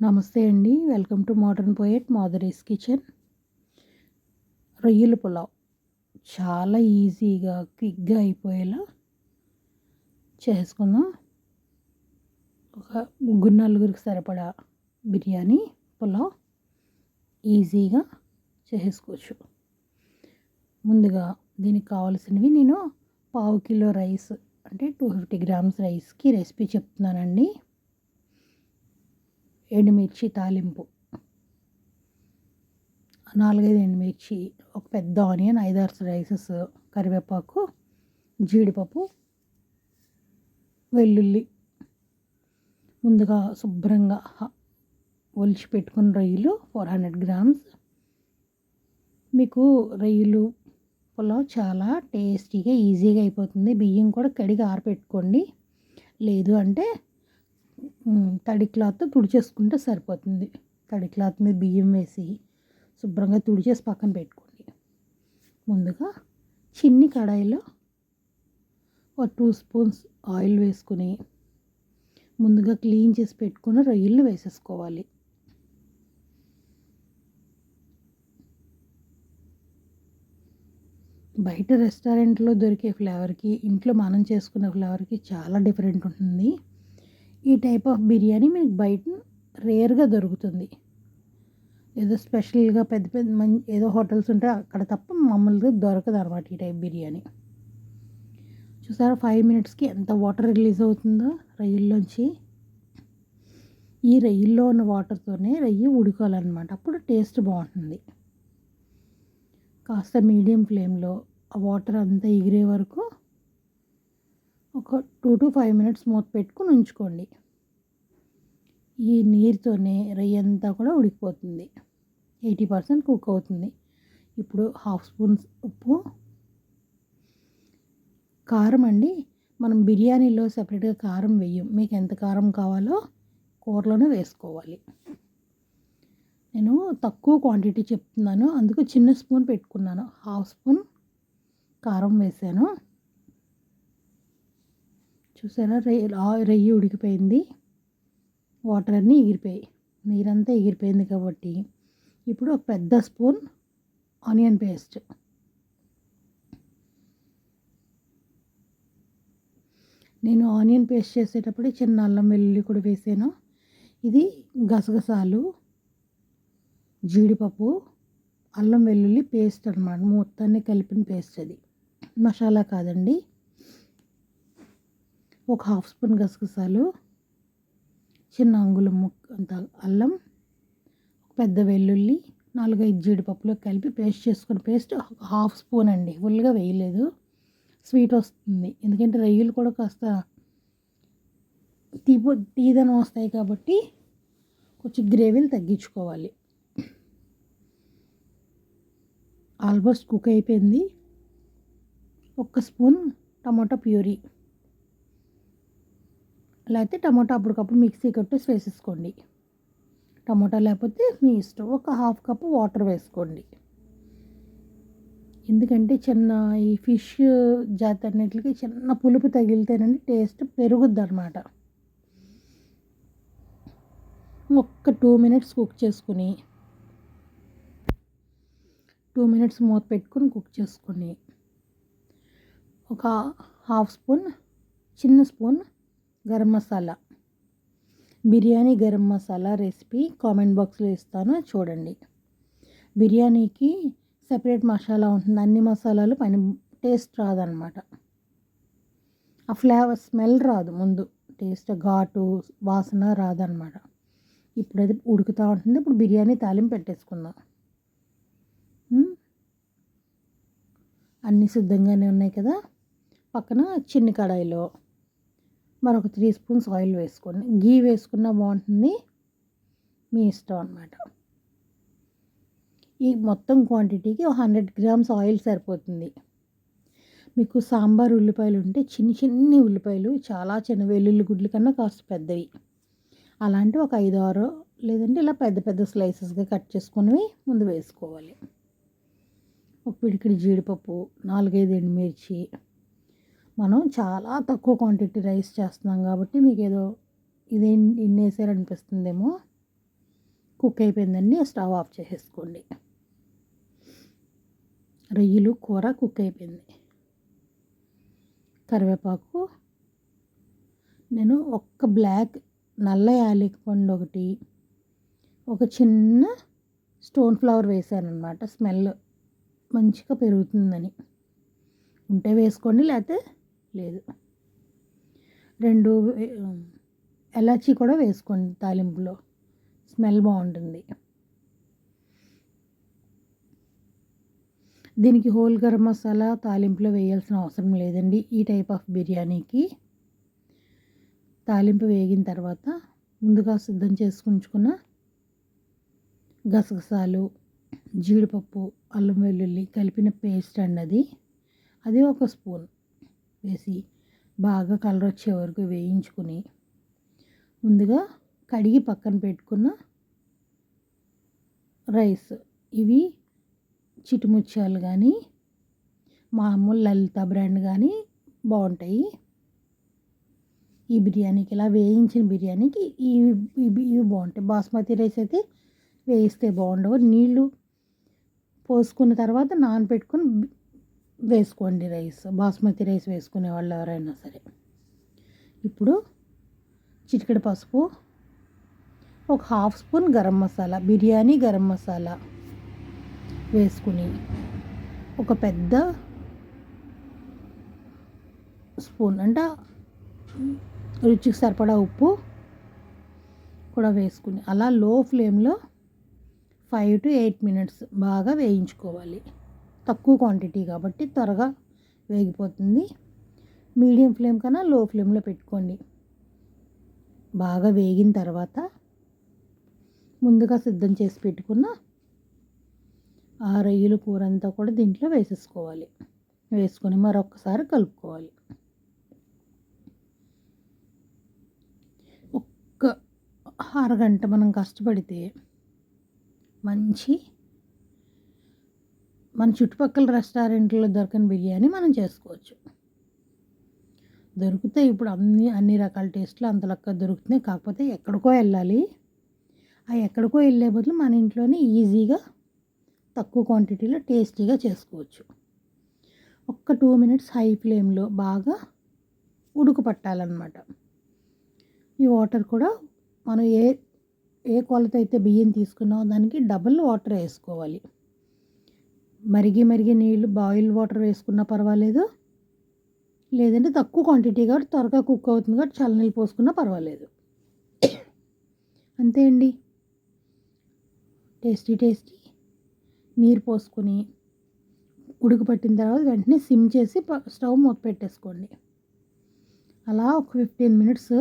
నమస్తే అండి. Welcome to modern poet మాదరీస్ కిచెన్. రొయ్యల పులావ్ చాలా ఈజీగా క్విక్గా అయిపోయేలా చేసుకుందాం. ఒక ముగ్గురు నలుగురికి సరిపడా బిర్యానీ పులావ్ ఈజీగా చేసుకోవచ్చు. ముందుగా దీనికి కావాల్సినవి నేను పావు కిలో రైస్ అంటే టూ ఫిఫ్టీ గ్రామ్స్ రైస్కి రెసిపీ చెప్తున్నానండి. ఎండుమిర్చి తాలింపు. నాలుగైదు ఎండుమిర్చి ఒక పెద్ద ఆనియన్ ఐదారు రైసెస్ కరివేపాకు జీడిపప్పు వెల్లుల్లి. ముందుగా శుభ్రంగా ఒలిచి పెట్టుకున్న రొయ్యలు ఫోర్ హండ్రెడ్ గ్రామ్స్. మీకు రొయ్యలు పులావ్ చాలా టేస్టీగా ఈజీగా అయిపోతుంది. బియ్యం కూడా కడిగి ఆరపెట్టుకోండి. లేదు అంటే తడి క్లాత్ తుడిచేసుకుంటే సరిపోతుంది. తడి క్లాత్ మీద బియ్యం వేసి శుభ్రంగా తుడిచేసి పక్కన పెట్టుకోండి. ముందుగా చిన్ని కడాయిలో ఒక టూ స్పూన్స్ ఆయిల్ వేసుకుని ముందుగా క్లీన్ చేసి పెట్టుకున్న రొయ్యలను వేసేసుకోవాలి. బయట రెస్టారెంట్లో దొరికే ఫ్లేవర్కి ఇంట్లో మనం చేసుకునే ఫ్లేవర్కి చాలా డిఫరెంట్ ఉంటుంది. ఈ టైప్ ఆఫ్ బిర్యానీ మీకు బయట రేర్గా దొరుకుతుంది. ఏదో స్పెషల్గా పెద్ద పెద్ద మంచి ఏదో హోటల్స్ ఉంటే అక్కడ తప్ప మామూలుగా దొరకదు అనమాట ఈ టైప్ బిర్యానీ. చూసారా ఫైవ్ మినిట్స్కి ఎంత వాటర్ రిలీజ్ అవుతుందో రొయ్యల్లోంచి ఈ రొయ్యల్లో ఉన్న వాటర్తోనే రొయ్యి ఉడుకోవాలన్నమాట అప్పుడు టేస్ట్ బాగుంటుంది. కాస్త మీడియం ఫ్లేమ్లో ఆ వాటర్ అంతా ఎగిరే వరకు ఒక టూ టు ఫైవ్ మినిట్స్ మూత పెట్టుకుని ఉంచుకోండి. ఈ నీరుతోనే రొయ్య అంతా కూడా ఉడికిపోతుంది. ఎయిటీ పర్సెంట్ కుక్ అవుతుంది. ఇప్పుడు హాఫ్ స్పూన్ ఉప్పు కారం అండి. మనం బిర్యానీలో సపరేట్గా కారం వేయం. మీకు ఎంత కారం కావాలో కూరలోనే వేసుకోవాలి. నేను తక్కువ క్వాంటిటీ చెప్తున్నాను. అందుకు చిన్న స్పూన్ పెట్టుకున్నాను. హాఫ్ స్పూన్ కారం వేసాను. చూసారా? రొయ్య రొయ్యి ఉడికిపోయింది. వాటర్ అన్నీ ఎగిరిపోయాయి. నీరంతా ఎగిరిపోయింది కాబట్టి ఇప్పుడు ఒక పెద్ద స్పూన్ ఆనియన్ పేస్ట్. నేను ఆనియన్ పేస్ట్ చేసేటప్పుడు చిన్న అల్లం వెల్లుల్లి కూడా వేసాను. ఇది గసగసాలు జీడిపప్పు అల్లం వెల్లుల్లి పేస్ట్ అనమాట మొత్తాన్ని కలిపిన పేస్ట్ అది. మసాలా కాదండి. ఒక హాఫ్ స్పూన్ గసగసాలు చిన్న అంగుళం ముక్క అంత అల్లం పెద్ద వెల్లుల్లి నాలుగైదు జీడిపప్పులో కలిపి పేస్ట్ చేసుకుని పేస్ట్ హాఫ్ స్పూన్ అండి ఫుల్గా వేయలేదు స్వీట్ వస్తుంది. ఎందుకంటే రొయ్యలు కూడా కాస్త తీపు తీదనం వస్తాయి కాబట్టి కొంచెం గ్రేవీలు తగ్గించుకోవాలి. ఆల్మోస్ట్ కుక్ అయిపోయింది. ఒక్క స్పూన్ టమాటా ప్యూరీ. లేకపోతే టమాటా అప్పటికప్పుడు మిక్సీ కొట్టేసి వేసేసుకోండి. టమాటా లేకపోతే మీ ఇష్టం. ఒక హాఫ్ కప్ వాటర్ వేసుకోండి. ఎందుకంటే చిన్న ఈ ఫిష్ జాతి అన్నిటికి చిన్న పులుపు తగిలితేనండి టేస్ట్ పెరుగుద్ది అనమాట ఒక్క టూ మినిట్స్ కుక్ చేసుకుని టూ మినిట్స్ మూత పెట్టుకుని కుక్ చేసుకుని ఒక హాఫ్ స్పూన్ చిన్న spoon garam masala. Biryani garam masala recipe comment బాక్స్లో ఇస్తాను చూడండి. బిర్యానీకి సెపరేట్ మసాలా ఉంటుంది అన్ని మసాలాలు పైన టేస్ట్ రాదనమాట. ఆ ఫ్లేవర్ స్మెల్ రాదు ముందు టేస్ట్ ఘాటు వాసన రాదనమాట. ఇప్పుడు అది ఉడుకుతూ ఉంటుంది ఇప్పుడు బిర్యానీ తాలింపు పెట్టేసుకుందాం. అన్నీ సిద్ధంగానే ఉన్నాయి కదా? పక్కన చిన్ని కడాయిలో మరొక త్రీ స్పూన్స్ ఆయిల్ వేసుకోండి. గీ వేసుకున్న బాగుంటుంది మీ ఇష్టం అనమాట ఈ మొత్తం క్వాంటిటీకి హండ్రెడ్ గ్రామ్స్ ఆయిల్ సరిపోతుంది. మీకు సాంబార్ ఉల్లిపాయలు ఉంటే చిన్ని చిన్ని ఉల్లిపాయలు చాలా చిన్న వెల్లుల్లి గుడ్ల కన్నా కాస్త పెద్దవి. అలాంటి ఒక ఐదు ఆరు లేదంటే ఇలా పెద్ద పెద్ద స్లైసెస్గా కట్ చేసుకుని ముందు వేసుకోవాలి. ఒక పిడికిడి జీడిపప్పు నాలుగైదు ఎండుమిర్చి మనం చాలా తక్కువ క్వాంటిటీ రైస్ చేస్తున్నాం కాబట్టి మీకు ఏదో ఇదే ఇన్ని వేసారనిపిస్తుందేమో కుక్ అయిపోయిందండి స్టవ్ ఆఫ్ చేసేసుకోండి. రొయ్యలు కూర కుక్ అయిపోయింది. కరివేపాకు నేను ఒక్క బ్లాక్ నల్ల యాలకి పండు ఒకటి ఒక చిన్న స్టోన్ ఫ్లవర్ వేసాను అనమాట స్మెల్ మంచిగా పెరుగుతుందని. ఉంటే వేసుకోండి లేకపోతే లేదు. రెండు ఎలాచీ కూడా వేసుకోండి తాలింపులో. స్మెల్ బాగుంటుంది. దీనికి హోల్ గరం మసాలా తాలింపులో వేయాల్సిన అవసరం లేదండి. ఈ టైప్ ఆఫ్ బిర్యానీకి తాలింపు వేగిన తర్వాత ముందుగా సిద్ధం చేసుకుంచుకున్న గసగసాలు జీడిపప్పు అల్లం వెల్లుల్లి కలిపిన పేస్ట్ అండి అది అది ఒక స్పూన్. వేసి బాగా కలర్ వచ్చే వరకు వేయించుకుని ముందుగా కడిగి పక్కన పెట్టుకున్న రైస్. ఇవి చిటిముత్యాలు కానీ మామూలు లలిత బ్రాండ్ కానీ బాగుంటాయి. ఈ బిర్యానీకి ఇలా వేయించిన బిర్యానీకి ఇవి ఇవి ఇవి బాగుంటాయి. బాస్మతి రైస్ అయితే వేయిస్తే బాగుండవు. నీళ్ళు పోసుకున్న తర్వాత నానబెట్టుకొని వేసుకోండి రైస్ బాస్మతి రైస్ వేసుకునే వాళ్ళు ఎవరైనా సరే. ఇప్పుడు చిటికెడు పసుపు ఒక హాఫ్ స్పూన్ గరం మసాలా బిర్యానీ గరం మసాలా వేసుకుని ఒక పెద్ద స్పూన్ అంటే రుచికి సరిపడా ఉప్పు కూడా వేసుకుని అలా లో ఫ్లేమ్లో ఫైవ్ టు ఎయిట్ మినిట్స్ బాగా వేయించుకోవాలి. తక్కువ క్వాంటిటీ కాబట్టి త్వరగా వేగిపోతుంది. మీడియం ఫ్లేమ్ కన్నా లో ఫ్లేమ్లో పెట్టుకోండి. బాగా వేగిన తర్వాత ముందుగా సిద్ధం చేసి పెట్టుకున్న ఆ రొయ్యల కూర అంతా కూడా దీంట్లో వేసేసుకోవాలి. వేసుకొని మరొకసారి కలుపుకోవాలి. ఒక్క అరగంట మనం కష్టపడితే మంచి మన చుట్టుపక్కల రెస్టారెంట్లో దొరకని బిర్యానీ మనం చేసుకోవచ్చు. దొరుకుతాయి ఇప్పుడు అన్ని అన్ని రకాల టేస్ట్లు అంతలక్క దొరుకుతున్నాయి. కాకపోతే ఎక్కడికో వెళ్ళాలి. ఆ ఎక్కడికో వెళ్ళే బదులు మన ఇంట్లోనే ఈజీగా తక్కువ క్వాంటిటీలో టేస్టీగా చేసుకోవచ్చు. ఒక్క టూ మినిట్స్ హై ఫ్లేమ్లో బాగా ఉడుకు పట్టాలన్నమాట ఈ వాటర్ కూడా మనం ఏ ఏ కొలత అయితే బియ్యం తీసుకున్నామో దానికి డబుల్ వాటర్ వేసుకోవాలి. మరిగి మరిగి నీళ్ళు బాయిల్ వాటర్ వేసుకున్నా పర్వాలేదు. లేదంటే తక్కువ క్వాంటిటీ కాబట్టి త్వరగా కుక్ అవుతుంది కాబట్టి చల్లనీళ్ళు పోసుకున్నా పర్వాలేదు. అంతే అండి. టేస్టీ టేస్టీ నీరు పోసుకొని ఉడుకు పట్టిన తర్వాత వెంటనే సిమ్ చేసి స్టవ్ మూత పెట్టేసుకోండి. అలా ఒక ఫిఫ్టీన్ మినిట్స్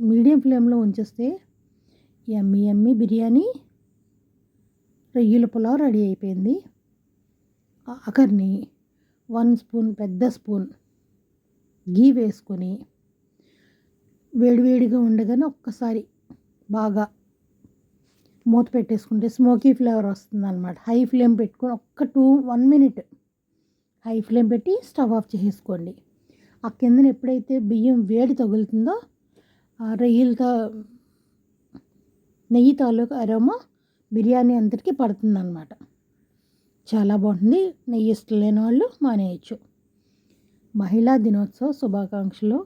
మీడియం ఫ్లేమ్లో ఉంచేస్తే ఎమ్మి ఎమ్మి బిర్యానీ రొయ్యల పులావ్ రెడీ అయిపోయింది. ఆఖరిని వన్ స్పూన్ పెద్ద స్పూన్ గీ వేసుకొని వేడివేడిగా ఉండగానే ఒక్కసారి బాగా మూత పెట్టేసుకుంటే స్మోకీ ఫ్లేవర్ వస్తుంది అనమాట హై ఫ్లేమ్ పెట్టుకొని ఒక్క two one minute high flame పెట్టి స్టవ్ ఆఫ్ చేసేసుకోండి. ఆ కిందన ఎప్పుడైతే బియ్యం వేడి తగులుతుందో ఆ రొయ్యలతో నెయ్యి తాలూకు అరోమా బిర్యానీ అంతటికి పడుతుందన్నమాట. చాలా బాగుంటుంది. నెయ్యి ఇష్టం లేని వాళ్ళు మానేయచ్చు. మహిళా దినోత్సవ శుభాకాంక్షలు.